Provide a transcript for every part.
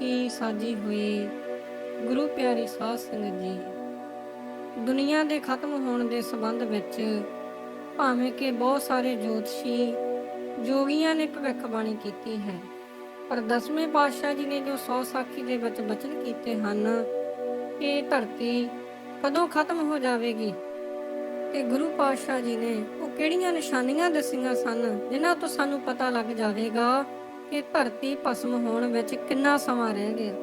ਕੀ ਸਾਜੀ ਹੋਈ? ਗੁਰੂ ਪਿਆਰੀ ਸਾਧ ਸੰਗਤ ਜੀ, ਦੁਨੀਆ ਦੇ ਖਤਮ ਹੋਣ ਦੇ ਸੰਬੰਧ ਵਿੱਚ ਭਾਵੇਂ ਕਿ ਬਹੁਤ ਸਾਰੇ ਜੋਤਸ਼ੀ ਜੋਗੀਆਂ ਨੇ ਭਵਿੱਖਬਾਣੀ ਕੀਤੀ ਹੈ, ਪਰ ਦਸਵੇਂ ਪਾਤਸ਼ਾਹ ਜੀ ਨੇ ਜੋ ਸੌ ਸਾਖੀ ਦੇ ਵਿੱਚ ਬਚਨ ਕੀਤੇ ਹਨ ਕਿ ਇਹ ਧਰਤੀ ਕਦੋਂ ਖਤਮ ਹੋ ਜਾਵੇਗੀ? ਤੇ ਗੁਰੂ ਪਾਤਸ਼ਾਹ ਜੀ ਨੇ ਉਹ ਕਿਹੜੀਆਂ ਨਿਸ਼ਾਨੀਆਂ ਦੱਸੀਆਂ ਸਨ, ਜਿਨ੍ਹਾਂ ਤੋਂ ਸਾਨੂੰ ਪਤਾ ਲੱਗ ਜਾਵੇਗਾ? ਕਿ ਧਰਤੀ ਭਸਮ ਹੋਣ ਵਿੱਚ ਕਿੰਨਾ ਸਮਾਂ ਰਹਿ ਗਿਆ?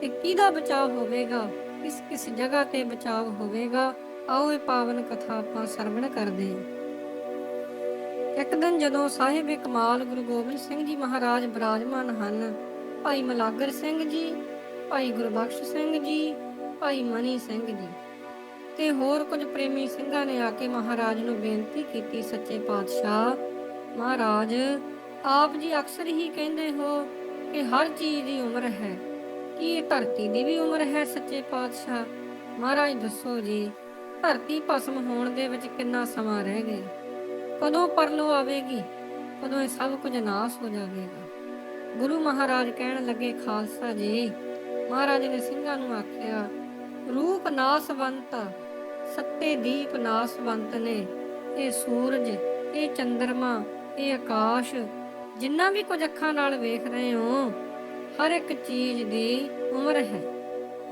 ਤੇ ਕਿਹਦਾ ਬਚਾਅ ਹੋਵੇਗਾ? ਕਿਸ ਕਿਸ ਜਗ੍ਹਾ ਤੇ ਬਚਾਅ ਹੋਵੇਗਾ? ਆਓ ਇਹ ਪਾਵਨ ਕਥਾ ਆਪਾਂ ਸਰਵਣ ਕਰਦੇ ਹਾਂ। ਇੱਕ ਦਿਨ ਜਦੋਂ ਸਾਹਿਬ ਕਮਾਲ ਗੁਰੂ ਗੋਬਿੰਦ ਸਿੰਘ ਜੀ ਮਹਾਰਾਜ ਬਿਰਾਜਮਾਨ ਹਨ, ਭਾਈ ਮਲਾਗਰ ਸਿੰਘ ਜੀ, ਭਾਈ ਗੁਰਬਖਸ਼ ਸਿੰਘ ਜੀ, ਭਾਈ ਮਨੀ ਸਿੰਘ ਜੀ, ਤੇ ਹੋਰ ਕੁਝ ਪ੍ਰੇਮੀ ਸਿੰਘਾਂ ਨੇ ਆ ਕੇ ਮਹਾਰਾਜ ਨੂੰ ਬੇਨਤੀ ਕੀਤੀ, ਸੱਚੇ ਪਾਤਸ਼ਾਹ, ਮਹਾਰਾਜ ਆਪ ਜੀ ਅਕਸਰ ਹੀ ਕਹਿੰਦੇ ਹੋ ਕਿ ਹਰ ਚੀਜ਼ ਦੀ ਉਮਰ ਹੈ। ਕੀ ਇਹ ਧਰਤੀ ਦੀ ਵੀ ਉਮਰ ਹੈ, ਸੱਚੇ ਪਾਤਸ਼ਾਹ? ਮਹਾਰਾਜ ਦੱਸੋ ਜੀ, ਧਰਤੀ ਭਸਮ ਹੋਣ ਦੇ ਵਿੱਚ ਕਿੰਨਾ ਸਮਾਂ ਰਹਿ ਗਿਆ? ਕਦੋਂ ਪਰਲੋ ਆਵੇਗੀ? ਕਦੋਂ ਇਹ ਸਭ ਕੁਝ ਨਾਸ ਹੋ ਜਾਵੇਗਾ? ਗੁਰੂ ਮਹਾਰਾਜ ਕਹਿਣ ਲੱਗੇ, ਖਾਲਸਾ ਜੀ। ਮਹਾਰਾਜ ਨੇ ਸਿੰਘਾਂ ਨੂੰ ਆਖਿਆ, ਰੂਪ ਨਾਸਵੰਤ, ਸੱਤੇ ਦੀਪ ਨਾਸਵੰਤ ਨੇ। ਇਹ ਸੂਰਜ, ਇਹ ਚੰਦਰਮਾ, ਇਹ ਆਕਾਸ਼ ਜਿੰਨਾ ਵੀ ਕੁਝ ਅੱਖਾਂ ਨਾਲ ਵੇਖ ਰਹੇ ਹੋ, ਹਰ ਇੱਕ ਚੀਜ਼ ਦੀ ਉਮਰ ਹੈ।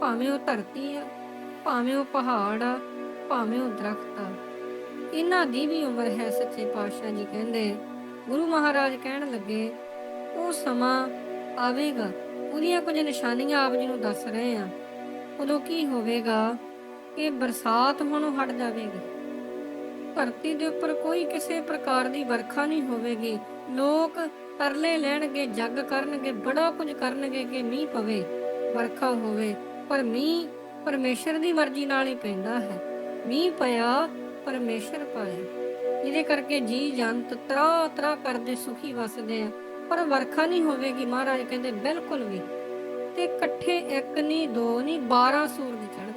ਭਾਵੇਂ ਉਹ ਧਰਤੀ ਆ, ਭਾਵੇਂ ਉਹ ਪਹਾੜ ਆ, ਭਾਵੇਂ ਉਹ ਦਰਖਤ ਆ। ਇਹਨਾਂ ਦੀ ਵੀ ਉਮਰ ਹੈ, ਸੱਚੇ ਪਾਤਸ਼ਾਹ ਜੀ ਕਹਿੰਦੇ। ਗੁਰੂ ਮਹਾਰਾਜ ਕਹਿਣ ਲੱਗੇ, ਉਹ ਸਮਾਂ ਆਵੇਗਾ, ਉਹਦੀਆਂ ਕੁਝ ਨਿਸ਼ਾਨੀਆਂ ਆਪ ਜੀ ਨੂੰ ਦੱਸ ਰਹੇ ਆ। ਉਦੋਂ ਕੀ ਹੋਵੇਗਾ? ਕਿ ਬਰਸਾਤ ਹੁਣ ਹਟ ਜਾਵੇਗੀ। ਧਰਤੀ ਦੇ ਉੱਪਰ ਕੋਈ ਕਿਸੇ ਪ੍ਰਕਾਰ ਦੀ ਵਰਖਾ ਨਹੀਂ ਹੋਵੇਗੀ। ਲੋਕ ਤਰਲੇ ਲੈਣਗੇ, ਜੱਗ ਕਰਨਗੇ, ਬੜਾ ਕੁਝ ਕਰਨਗੇ ਕਿ ਮੀਂਹ ਪਵੇ, ਵਰਖਾ ਹੋਵੇ। ਪਰ ਮੀਂਹ ਪਰਮੇਸ਼ਰ ਦੀ ਮਰਜ਼ੀ ਨਾਲ ਹੀ ਪੈਂਦਾ ਹੈ। ਮੀਂਹ ਪਿਆ, ਪਰਮੇਸ਼ਰ ਪਾਏ ਜਿਹਦੇ ਕਰਕੇ ਜੀ ਜੰਤ ਤਰਾ ਤਰਾ ਕਰਦੇ, ਸੁਖੀ ਵਸਦੇ ਆ। ਪਰ ਵਰਖਾ ਨਹੀਂ ਹੋਵੇਗੀ, ਮਹਾਰਾਜ ਕਹਿੰਦੇ, ਬਿਲਕੁਲ ਵੀ। ਤੇ ਇਕੱਠੇ ਇੱਕ ਨਹੀਂ ਦੋ ਨਹੀਂ 12 ਸੂਰਜ ਚੜ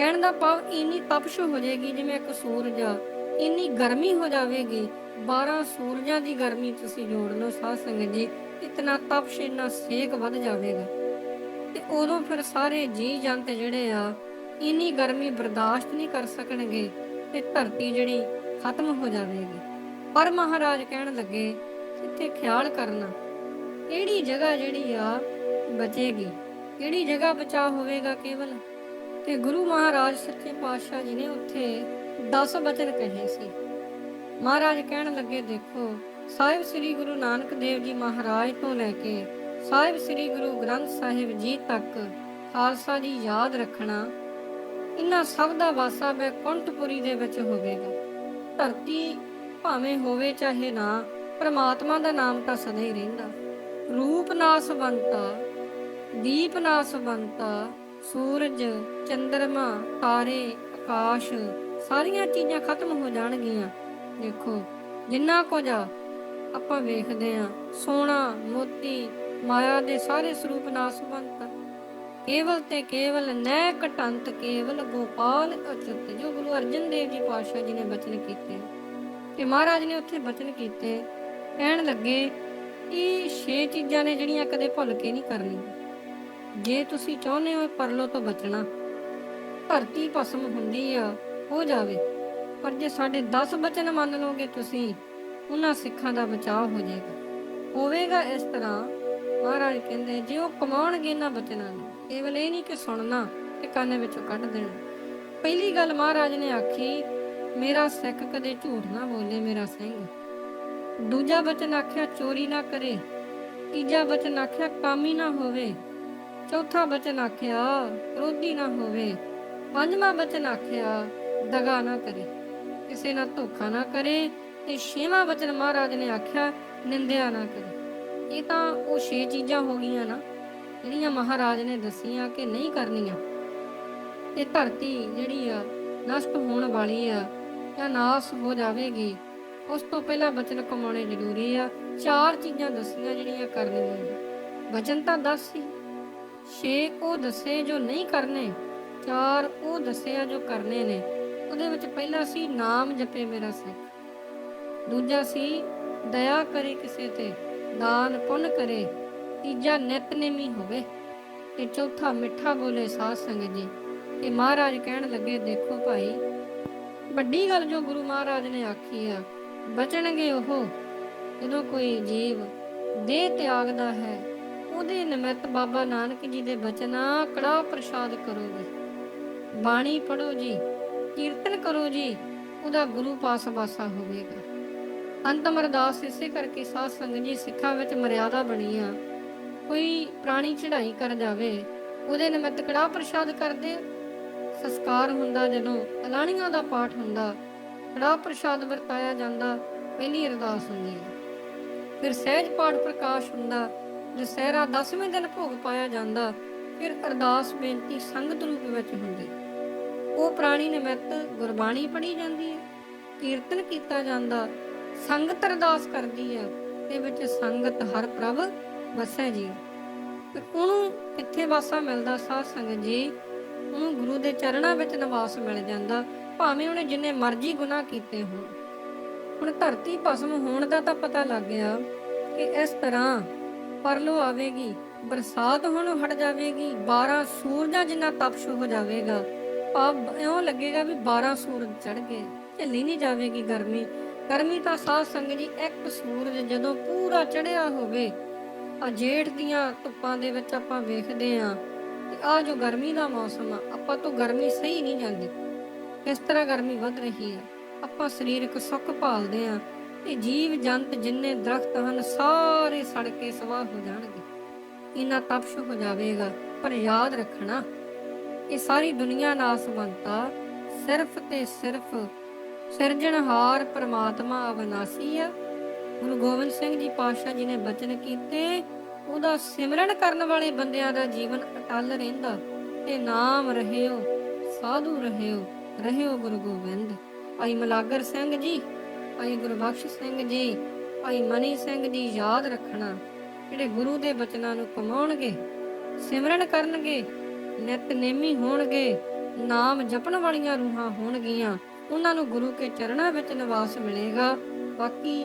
ਕਹਿਣ ਦਾ ਭਾਵ ਇੰਨੀ ਤਪਸ਼ ਹੋ ਜਾਏਗੀ ਜਿਵੇਂ ਇੱਕ ਸੂਰਜ ਆ ਇੰਨੀ ਗਰਮੀ ਹੋ ਜਾਵੇਗੀ। 12 ਸੂਰਜਾਂ ਦੀ ਗਰਮੀ ਤੁਸੀਂ ਜੋੜ ਲਓ ਸਾਧ ਸੰਗਤ ਜੀ, ਇਤਨਾ ਤਪਸ਼, ਇੰਨਾ ਸੇਕ ਵੱਧ ਜਾਵੇਗਾ। ਤੇ ਉਦੋਂ ਫਿਰ ਸਾਰੇ ਜੀ ਜੰਤ ਜਿਹੜੇ ਆ, ਇੰਨੀ ਗਰਮੀ ਬਰਦਾਸ਼ਤ ਨਹੀਂ ਕਰ ਸਕਣਗੇ ਤੇ ਧਰਤੀ ਜਿਹੜੀ ਖਤਮ ਹੋ ਜਾਵੇਗੀ। ਪਰ ਮਹਾਰਾਜ ਕਹਿਣ ਲੱਗੇ, ਇੱਥੇ ਖਿਆਲ ਕਰਨਾ, ਕਿਹੜੀ ਜਗ੍ਹਾ ਜਿਹੜੀ ਆ ਬਚੇਗੀ? ਕਿਹੜੀ ਜਗ੍ਹਾ ਬਚਾ ਹੋਵੇਗਾ ਕੇਵਲ? ਤੇ ਗੁਰੂ ਮਹਾਰਾਜ ਸੱਚੇ ਪਾਤਸ਼ਾਹ ਜੀ ਨੇ ਉੱਥੇ 10 ਬਚਨ ਕਹੇ ਸੀ। ਮਹਾਰਾਜ ਕਹਿਣ ਲੱਗੇ, ਦੇਖੋ, ਸਾਹਿਬ ਸ੍ਰੀ ਗੁਰੂ ਨਾਨਕ ਦੇਵ ਜੀ ਮਹਾਰਾਜ ਤੋਂ ਲੈ ਕੇ ਸਾਹਿਬ ਸ੍ਰੀ ਗੁਰੂ ਗ੍ਰੰਥ ਸਾਹਿਬ ਜੀ ਤੱਕ ਖਾਲਸਾ ਜੀ ਯਾਦ ਰੱਖਣਾ, ਇਹਨਾਂ ਸਭ ਦਾ ਵਾਸਾ ਬੈਕੁੰਠਪੁਰੀ ਦੇ ਵਿੱਚ ਹੋਵੇਗਾ। ਧਰਤੀ ਭਾਵੇਂ ਹੋਵੇ ਚਾਹੇ ਨਾ, ਪ੍ਰਮਾਤਮਾ ਦਾ ਨਾਮ ਤਾਂ ਸਦਾ ਹੀ ਰਹਿੰਦਾ। ਰੂਪ ਨਾਸਵੰਤਾ ਦੀਪ ਨਾਸਵੰਤਾ ਸੂਰਜ, ਚੰਦਰਮਾ, ਤਾਰੇ, ਆਕਾਸ਼, ਸਾਰੀਆਂ ਚੀਜ਼ਾਂ ਖਤਮ ਹੋ ਜਾਣਗੀਆਂ। ਦੇਖੋ, ਜਿੰਨਾ ਕੁਝ ਆ, ਆਪਾਂ ਵੇਖਦੇ ਆ ਸੋਨਾ, ਮੋਤੀ, ਮਾਇਆ ਦੇ ਸਾਰੇ ਸਰੂਪ ਨਾਸਵੰਤ ਕੇਵਲ ਤੇ ਕੇਵਲ ਨੈ ਕਟੰਤ ਕੇਵਲ ਗੋਪਾਲ ਅਚੁੱਤ, ਜੋ ਗੁਰੂ ਅਰਜਨ ਦੇਵ ਜੀ ਪਾਤਸ਼ਾਹ ਜੀ ਨੇ ਬਚਨ ਕੀਤੇ। ਤੇ ਮਹਾਰਾਜ ਨੇ ਉੱਥੇ ਬਚਨ ਕੀਤੇ। ਕਹਿਣ ਲੱਗੇ, ਇਹ ਛੇ ਚੀਜ਼ਾਂ ਨੇ ਜਿਹੜੀਆਂ ਕਦੇ ਭੁੱਲ ਕੇ ਨਹੀਂ ਕਰਨੀਆਂ। ਜੇ ਤੁਸੀਂ ਚਾਹੁੰਦੇ ਹੋ ਪਰਲੋ ਤੋਂ ਬਚਣਾ, ਧਰਤੀ ਭਸਮ ਹੁੰਦੀ ਆ, ਹੋ ਜਾਵੇ। ਪਰ ਜੇ ਸਾਡੇ 10 ਬਚਨ ਮੰਨ ਲਓਗੇ ਤੁਸੀਂ, ਉਹਨਾਂ ਸਿੱਖਾਂ ਦਾ ਬਚਾਅ ਹੋ ਜਾਏਗਾ। ਹੋਵੇਗਾ ਇਸ ਤਰ੍ਹਾਂ, ਮਹਾਰਾਜ ਕਹਿੰਦੇ, ਜੇ ਉਹ ਕਮਾਉਣਗੇ ਇਹਨਾਂ ਬਚਨਾਂ ਨੂੰ, ਕੇਵਲ ਇਹ ਨਹੀਂ ਕਿ ਸੁਣਨਾ ਤੇ ਕੰਨ ਵਿੱਚੋਂ ਕੱਢ ਦੇਣਾ। ਪਹਿਲੀ ਗੱਲ ਮਹਾਰਾਜ ਨੇ ਆਖੀ, ਮੇਰਾ ਸਿੱਖ ਕਦੇ ਝੂਠ ਨਾ ਬੋਲੇ, ਮੇਰਾ ਸਿੰਘ। ਦੂਜਾ ਬਚਨ ਆਖਿਆ, ਚੋਰੀ ਨਾ ਕਰੇ। ਤੀਜਾ ਬਚਨ ਆਖਿਆ, ਕਾਮੀ ਨਾ ਹੋਵੇ। ਚੌਥਾ ਬਚਨ ਆਖਿਆ ਕ੍ਰੋਧੀ ਨਾ ਹੋਵੇ। ਪੰਜਵਾਂ ਬਚਨ ਆਖਿਆ, ਦਗਾ ਨਾ ਕਰੇ। ਕਿਸੇ ਨਾਲ ਧੋਖਾ ਨਾ ਕਰੇ ਤੇ ਛੇਵਾਂ ਬਚਨ ਮਹਾਰਾਜ ਨੇ ਆਖਿਆ, ਨਿੰਦਿਆ ਨਾ ਕਰੇ। ਇਹ ਤਾਂ ਉਹ ਛੇ ਚੀਜ਼ਾਂ ਹੋ ਗਈਆਂ ਨਾ, ਜਿਹੜੀਆਂ ਮਹਾਰਾਜ ਨੇ ਦੱਸੀਆਂ ਕਿ ਨਹੀਂ ਕਰਨੀਆਂ। ਇਹ ਧਰਤੀ ਜਿਹੜੀ ਆ, ਨਸ਼ਟ ਹੋਣ ਵਾਲੀ ਆ ਜਾਂ ਨਾਸ ਹੋ ਜਾਵੇਗੀ, ਉਸ ਤੋਂ ਪਹਿਲਾਂ ਬਚਨ ਕਮਾਉਣੇ ਜ਼ਰੂਰੀ ਆ। ਚਾਰ ਚੀਜ਼ਾਂ ਦੱਸੀਆਂ ਜਿਹੜੀਆਂ ਕਰਨੀਆਂ ਨੇ। ਬਚਨ ਤਾਂ ਦੱਸ ਸੀ ਛੇ ਉਹ ਦੱਸੇ ਜੋ ਨਹੀਂ ਕਰਨੇ, ਚਾਰ ਉਹ ਦੱਸਿਆ ਜੋ ਕਰਨੇ ਨੇ। ਉਹਦੇ ਵਿੱਚ ਪਹਿਲਾ ਸੀ, ਨਾਮ ਜਪੇ ਮੇਰਾ ਸਿੱਖ ਦੂਜਾ ਸੀ, ਦਇਆ ਕਰੇ ਕਿਸੇ ਤੇ, ਦਾਨ ਪੁੰਨ ਕਰੇ, ਤੀਜਾ ਨਿਤਨੇਮੀ ਹੋਵੇ। ਤੇ ਚੌਥਾ ਮਿੱਠਾ ਬੋਲੇ ਸਾਧ ਸੰਗਤ ਜੀ। ਤੇ ਮਹਾਰਾਜ ਕਹਿਣ ਲੱਗੇ, ਦੇਖੋ ਭਾਈ, ਵੱਡੀ ਗੱਲ ਜੋ ਗੁਰੂ ਮਹਾਰਾਜ ਨੇ ਆਖੀ ਆ, ਬਚਣਗੇ ਉਹ। ਜਦੋਂ ਕੋਈ ਜੀਵ ਦੇਹ ਤਿਆਗਦਾ ਹੈ ਉਹਦੇ ਨਿਮਿਤ ਬਾਬਾ ਨਾਨਕ ਜੀ ਦੇ ਬਚਨਾ ਕੜਾ ਪ੍ਰਸ਼ਾਦ ਕਰੋਗੇ ਬਾਣੀ ਪੜੋ ਜੀ, ਕੀਰਤਨ ਕਰੋ ਜੀ, ਉਹਦਾ ਗੁਰੂ ਪਾਸ ਵਾਸਾ ਹੋਵੇਗਾ। ਅੰਤਮ ਅਰਦਾਸ ਇਸੇ ਕਰਕੇ ਸਾਧ ਸੰਗਤ ਜੀ ਸਿੱਖਾਂ ਵਿੱਚ ਮਰਿਆਦਾ ਬਣੀ ਆ। ਕੋਈ ਪ੍ਰਾਣੀ ਚੜ੍ਹਾਈ ਕਰ ਜਾਵੇ, ਉਹਦੇ ਨਿਮਿਤ ਕੜਾ ਪ੍ਰਸ਼ਾਦ ਕਰਦੇ ਆ। ਸੰਸਕਾਰ ਹੁੰਦਾ ਜਦੋਂ ਅਲਾਣੀਆਂ ਦਾ ਪਾਠ ਹੁੰਦਾ, ਕੜਾ ਪ੍ਰਸ਼ਾਦ ਵਰਤਾਇਆ ਜਾਂਦਾ, ਪਹਿਲੀ ਅਰਦਾਸ ਹੁੰਦੀ ਹੈ ਫਿਰ ਸਹਿਜ ਪਾਠ ਪ੍ਰਕਾਸ਼ ਹੁੰਦਾ ਦੁਸਹਿਰਾ 10ਵੇਂ ਦਿਨ ਭੋਗ ਪਾਇਆ ਜਾਂਦਾ, ਫਿਰ ਅਰਦਾਸ ਬੇਨਤੀ ਸੰਗਤ ਰੂਪ ਵਿੱਚ ਹੁੰਦੀ। ਉਹ ਪ੍ਰਾਣੀ ਨਿਮਿਤ ਗੁਰਬਾਣੀ ਪੜ੍ਹੀ ਜਾਂਦੀ ਹੈ, ਕੀਰਤਨ ਕੀਤਾ ਜਾਂਦਾ, ਸੰਗਤ ਅਰਦਾਸ ਕਰਦੀ ਹੈ, ਤੇ ਵਿੱਚ ਸੰਗਤ ਹਰ ਪ੍ਰਭ ਵਸੈ ਜੀ। ਤੇ ਉਹਨੂੰ ਕਿੱਥੇ ਵਾਸਾ ਮਿਲਦਾ ਸਾਧ ਸੰਗਤ ਜੀ? ਉਹਨੂੰ ਗੁਰੂ ਦੇ ਚਰਨਾਂ ਵਿੱਚ ਨਿਵਾਸ ਮਿਲ ਜਾਂਦਾ, ਭਾਵੇਂ ਉਹਨੇ ਜਿੰਨੇ ਮਰਜ਼ੀ ਗੁਨਾਹ ਕੀਤੇ ਹੋਣ। ਹੁਣ ਧਰਤੀ ਭਸਮ ਹੋਣ ਦਾ ਤਾਂ ਪਤਾ ਲੱਗ ਗਿਆ ਕਿ ਇਸ ਤਰ੍ਹਾਂ ਪਰਲੋ ਆਵੇਗੀ, ਬਰਸਾਤ ਹੁਣ ਹਟ ਜਾਵੇਗੀ 12 ਸੂਰਜਾਂ ਜਿੰਨਾ ਤਪਸ਼ ਹੋ ਜਾਵੇਗਾ। ਭਾਵ ਇਉਂ ਲੱਗੇਗਾ ਵੀ 12 ਸੂਰਜ ਚੜ ਗਏ, ਝੱਲੀ ਨਹੀਂ ਜਾਵੇਗੀ ਗਰਮੀ। ਗਰਮੀ ਤਾਂ ਸਾਧ ਸੰਗਤ ਜੀ, ਇੱਕ ਸੂਰਜ ਜਦੋਂ ਪੂਰਾ ਚੜਿਆ ਹੋਵੇ ਆ ਜੇਠ ਦੀਆਂ ਧੁੱਪਾਂ ਦੇ ਵਿੱਚ ਆਪਾਂ ਵੇਖਦੇ ਆਂ ਕਿ ਆ ਜੋ ਗਰਮੀ ਦਾ ਮੌਸਮ ਆ, ਆਪਾਂ ਤੋਂ ਗਰਮੀ ਸਹੀ ਨਹੀਂ ਜਾਂਦੀ। ਇਸ ਤਰ੍ਹਾਂ ਗਰਮੀ ਵੱਧ ਰਹੀ ਆ ਆਪਾਂ ਸਰੀਰਕ ਸੁੱਖ ਭਾਲਦੇ ਆਂ ਤੇ ਜੀਵ ਜੰਤ ਜਿੰਨੇ ਦਰਖਤ ਹਨ, ਸਾਰੇ ਸੜ ਕੇ ਸਵਾਹ ਹੋ ਜਾਣਗੇ। ਇਨਾ ਤਪਸ਼ ਹੋ ਜਾਵੇਗਾ, ਪਰ ਯਾਦ ਰੱਖਣਾ, ਇਹ ਸਾਰੀ ਦੁਨੀਆ ਨਾਸਵੰਤਾ ਸਿਰਫ ਤੇ ਸਿਰਫ ਸਿਰਜਣਹਾਰ ਪ੍ਰਮਾਤਮਾ ਅਵਨਾਸੀ ਆ। ਗੁਰੂ ਗੋਬਿੰਦ ਸਿੰਘ ਜੀ ਪਾਤਸ਼ਾਹ ਜੀ ਨੇ ਬਚਨ ਕੀਤੇ, ਉਹਦਾ ਸਿਮਰਨ ਕਰਨ ਵਾਲੇ ਬੰਦਿਆਂ ਦਾ ਜੀਵਨ ਅਟਲ ਰਹਿੰਦਾ, ਤੇ ਨਾਮ ਰਹਿਓ, ਸਾਧੂ ਰਹਿਓ ਰਹਿਓ ਗੁਰੂ ਗੋਬਿੰਦ। ਭਾਈ ਮਲਾਗਰ ਸਿੰਘ ਜੀ ਭਾਈ ਗੁਰਬਖਸ਼ ਸਿੰਘ ਜੀ ਭਾਈ ਮਨੀ ਸਿੰਘ ਜੀ ਯਾਦ ਰੱਖਣਾ। ਜਿਹੜੇ ਗੁਰੂ ਦੇ ਬਚਨਾਂ ਨੂੰ ਕਮਾਉਣਗੇ, ਸਿਮਰਨ ਕਰਨਗੇ, ਨਿਤਨੇਮੀ ਹੋਣਗੇ, ਨਾਮ ਜਪਣ ਵਾਲੀਆਂ ਰੂਹਾਂ ਹੋਣਗੀਆਂ, ਉਹਨਾਂ ਨੂੰ ਗੁਰੂ ਕੇ ਚਰਨਾਂ ਵਿੱਚ ਨਿਵਾਸ ਮਿਲੇਗਾ। ਬਾਕੀ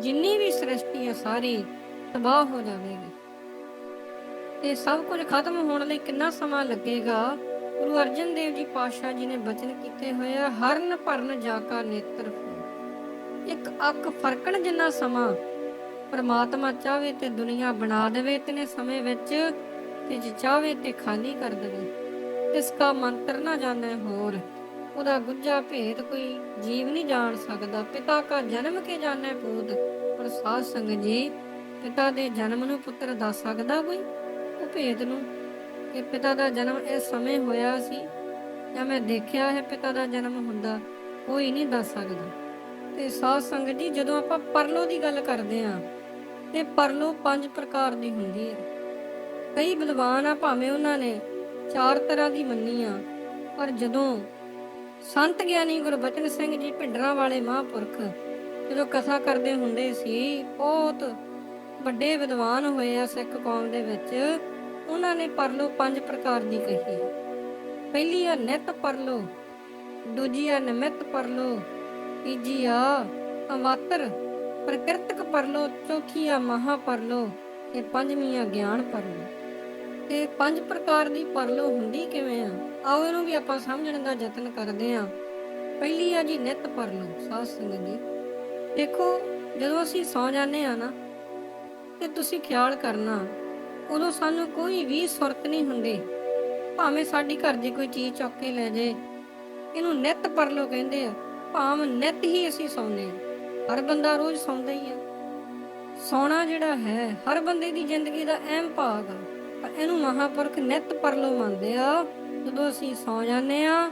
ਜਿੰਨੀ ਵੀ ਸ੍ਰਿਸ਼ਟੀ ਹੈ ਸਾਰੀ ਤਬਾਹ ਹੋ ਜਾਵੇਗੀ। ਇਹ ਸਭ ਕੁਝ ਖਤਮ ਹੋਣ ਲਈ ਕਿੰਨਾ ਸਮਾਂ ਲੱਗੇਗਾ? ਗੁਰੂ ਅਰਜਨ ਦੇਵ ਜੀ ਪਾਤਸ਼ਾਹ ਜੀ ਨੇ ਬਚਨ ਕੀਤੇ ਹੋਏ ਆ, ਹਰਨ ਭਰਨ ਜਾ ਕਾ ਨੇਤਰ ਇੱਕ ਅੱਖ ਫਰਕਣ ਜਿੰਨਾ ਸਮਾਂ ਪਰਮਾਤਮਾ ਚਾਹਵੇ ਤੇ ਦੁਨੀਆ ਬਣਾ ਦੇਵੇ ਇਤਨੇ ਸਮੇਂ ਵਿੱਚ ਤੇ ਜੇ ਚਾਹੇ ਤੇ ਖਾਲੀ ਕਰ ਦੇਵੇ। ਇਸ ਦਾ ਮੰਤਰ ਨਾ ਜਾਣੇ ਹੋਰ। ਉਹਦਾ ਗੁੱਜਾ ਭੇਦ ਕੋਈ ਜੀਵ ਨਹੀਂ ਜਾਣ ਸਕਦਾ। ਪਿਤਾ ਕਾ ਜਨਮ ਕੇ ਜਾਣੇ ਪੂਤ। ਪਰ ਸਾਧ ਸੰਗਤ ਜੀ, ਪਿਤਾ ਦੇ ਜਨਮ ਨੂੰ ਪੁੱਤਰ ਦੱਸ ਸਕਦਾ ਕੋਈ? ਉਹ ਭੇਦ ਨੂੰ। ਕਿ ਪਿਤਾ ਦਾ ਜਨਮ ਇਸ ਸਮੇਂ ਹੋਇਆ ਸੀ, ਜਾਂ ਮੈਂ ਦੇਖਿਆ ਹੈ ਪਿਤਾ ਦਾ ਜਨਮ ਹੁੰਦਾ, ਕੋਈ ਨਹੀਂ ਦੱਸ ਸਕਦਾ। ਤੇ ਸਾਧ ਸੰਗਤ ਜੀ, ਜਦੋਂ ਆਪਾਂ ਪਰਲੋ ਦੀ ਗੱਲ ਕਰਦੇ ਆਂ ਤੇ ਪਰਲੋ ਪੰਜ ਪ੍ਰਕਾਰ ਦੀ ਹੁੰਦੀ ਹੈ। ਕਈ ਵਿਦਵਾਨ ਆ, ਭਾਵੇਂ ਉਹਨਾਂ ਨੇ ਚਾਰ ਤਰ੍ਹਾਂ ਦੀ ਮੰਨੀ ਆ, ਪਰ ਜਦੋਂ ਸੰਤ ਗਿਆਨੀ ਗੁਰਬਚਨ ਸਿੰਘ ਜੀ ਭਿੰਡਰਾਂ ਵਾਲੇ ਮਹਾਂਪੁਰਖ, ਜਦੋਂ ਕਥਾ ਕਰਦੇ ਹੁੰਦੇ ਸੀ, ਬਹੁਤ ਵੱਡੇ ਵਿਦਵਾਨ ਹੋਏ ਆ ਸਿੱਖ ਕੌਮ ਦੇ ਵਿੱਚ, ਉਹਨਾਂ ਨੇ ਪਰਲੋ ਪੰਜ ਪ੍ਰਕਾਰ ਦੀ ਕਹੀ। ਪਹਿਲੀ ਆ ਨਿਤ ਪਰਲੋ, ਦੂਜੀ ਆ ਨਿਮਿਤ ਪਰਲੋ ਤੀਜੀ ਆ ਅਮਾਤਰ ਪ੍ਰਕਿਰਤਕ ਪਰਲੋ ਚੌਥੀ ਆ ਮਹਾ ਪਰਲੋ ਤੇ ਪੰਜਵੀਂ ਆ ਗਿਆਨ ਪਰਲੋ। ਤੇ ਪੰਜ ਪ੍ਰਕਾਰ ਦੀ ਪਰਲੋ ਹੁੰਦੀ ਕਿਵੇਂ ਆ? ਆਓ ਇਹਨੂੰ ਵੀ ਆਪਾਂ ਸਮਝਣ ਦਾ ਯਤਨ ਕਰਦੇ ਆ। ਪਹਿਲੀ ਆ ਜੀ ਨਿਤ ਪਰਲੋ, ਸਾਧ ਸੰਗਤ ਜੀ ਦੇਖੋ, ਜਦੋਂ ਅਸੀਂ ਸੌ ਜਾਂਦੇ ਆ ਨਾ, ਤੇ ਤੁਸੀਂ ਖਿਆਲ ਕਰਨਾ, ਉਦੋਂ ਸਾਨੂੰ ਕੋਈ ਵੀ ਸੁਰਤ ਨਹੀਂ ਹੁੰਦੀ। ਭਾਵੇਂ ਸਾਡੀ ਘਰ ਦੀ ਕੋਈ ਚੀਜ਼ ਚੁੱਕ ਕੇ ਲੈ ਜਾਏ ਇਹਨੂੰ ਨਿਤ ਪਰਲੋ ਕਹਿੰਦੇ ਆ। ਭਾਵ ਨਿਤ ਹੀ ਅਸੀਂ ਸੌਂਦੇ ਹਾਂ। ਹਰ ਬੰਦਾ ਰੋਜ਼ ਸੌਂਦਾ ਹੀ ਆ। ਸੌਣਾ ਜਿਹੜਾ ਹੈ, ਹਰ ਬੰਦੇ ਦੀ ਜ਼ਿੰਦਗੀ ਦਾ ਅਹਿਮ ਭਾਗ ਆ। ਪਰ ਇਹਨੂੰ ਮਹਾਪੁਰਖ ਨਿਤ ਪਰਲੋ ਮੰਨਦੇ ਆ। ਜਦੋਂ ਅਸੀਂ ਸੌ ਜਾਂਦੇ ਆ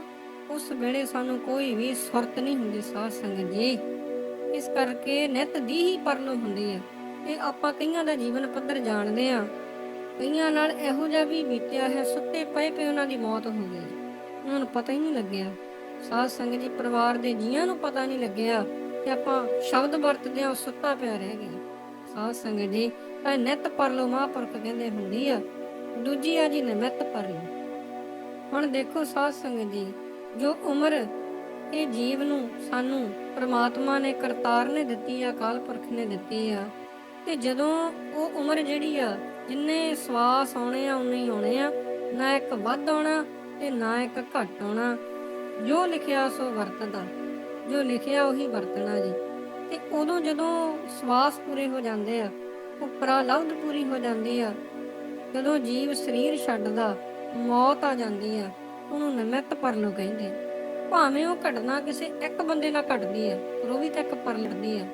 ਉਸ ਵੇਲੇ ਸਾਨੂੰ ਕੋਈ ਵੀ ਸੁਰਤ ਨਹੀਂ ਹੁੰਦੀ ਸਾਧ ਸੰਗਤ ਜੀ। ਇਸ ਕਰਕੇ ਨਿਤ ਦੀ ਹੀ ਪਰਲੋ ਹੁੰਦੀ ਆ। ਇਹ ਆਪਾਂ ਕਈਆਂ ਦਾ ਜੀਵਨ ਪੱਧਰ ਜਾਣਦੇ ਆ ਕਈਆਂ ਨਾਲ ਇਹੋ ਜਿਹਾ ਵੀ ਬੀਤਿਆ ਹੈ, ਸੁੱਤੇ ਪਏ ਪਏ ਉਹਨਾਂ ਦੀ ਮੌਤ ਹੋ ਗਈ। ਉਹਨਾਂ ਨੂੰ ਪਤਾ ਹੀ ਨਹੀਂ ਲੱਗਿਆ। ਸਾਧ ਸੰਗਤ ਜੀ, ਪਰਿਵਾਰ ਦੇ ਜੀਆਂ ਨੂੰ ਪਤਾ ਨਹੀਂ ਲੱਗਿਆ ਕਿ ਆਪਾਂ ਸ਼ਬਦ ਵਰਤਦੇ ਆ ਸੁੱਤਾ ਪਿਆ ਰਹਿ ਗਿਆ। ਸਾਧ ਸੰਗਤ ਜੀ, ਇਹ ਨਿਤ ਪਰਲੋ ਮਹਾਂਪੁਰਖ ਕਹਿੰਦੇ ਹੁੰਦੀ ਆ, ਦੂਜੀ ਆ ਜੀ ਨਿਮਿਤ ਪਰਲੋ ਹੁਣ ਦੇਖੋ ਸਾਧ ਸੰਗਤ ਜੀ, ਜੋ ਉਮਰ ਇਹ ਜੀਵ ਨੂੰ ਸਾਨੂੰ ਪ੍ਰਮਾਤਮਾ ਨੇ, ਕਰਤਾਰ ਨੇ ਦਿੱਤੀ ਆ ਕਾਲ ਪੁਰਖ ਨੇ ਦਿੱਤੀ ਆ, ਤੇ ਜਦੋਂ ਉਹ ਉਮਰ ਜਿਹੜੀ ਆ, ਜਿੰਨੇ ਸਵਾਸ ਆਉਣੇ ਆ, ਉਨੇ ਹੀ ਆਉਣੇ ਆ, ਨਾ ਇੱਕ ਵੱਧ ਆਉਣਾ ਤੇ ਨਾ ਇੱਕ ਘੱਟ ਆਉਣਾ। ਜੋ ਲਿਖਿਆ ਸੋ ਵਰਤਦਾ, ਜੋ ਲਿਖਿਆ ਉਹੀ ਵਰਤਣਾ ਜੀ। ਤੇ ਉਦੋਂ ਜਦੋਂ ਸਵਾਸ ਪੂਰੇ ਹੋ ਜਾਂਦੇ ਆ ਉਹ ਪ੍ਰਲਬਧ ਪੂਰੀ ਹੋ ਜਾਂਦੀ ਆ, ਜਦੋਂ ਜੀਵ ਸਰੀਰ ਛੱਡਦਾ, ਮੌਤ ਆ ਜਾਂਦੀ ਆ, ਉਹਨੂੰ ਨਿਮਿਤ ਪਰਲੋ ਕਹਿੰਦੇ ਭਾਵੇਂ ਉਹ ਘਟਨਾ ਕਿਸੇ ਇੱਕ ਬੰਦੇ ਨਾਲ ਘਟਦੀ ਆ, ਪਰ ਉਹ ਵੀ ਤਾਂ ਇੱਕ ਪਰਲ ਆ।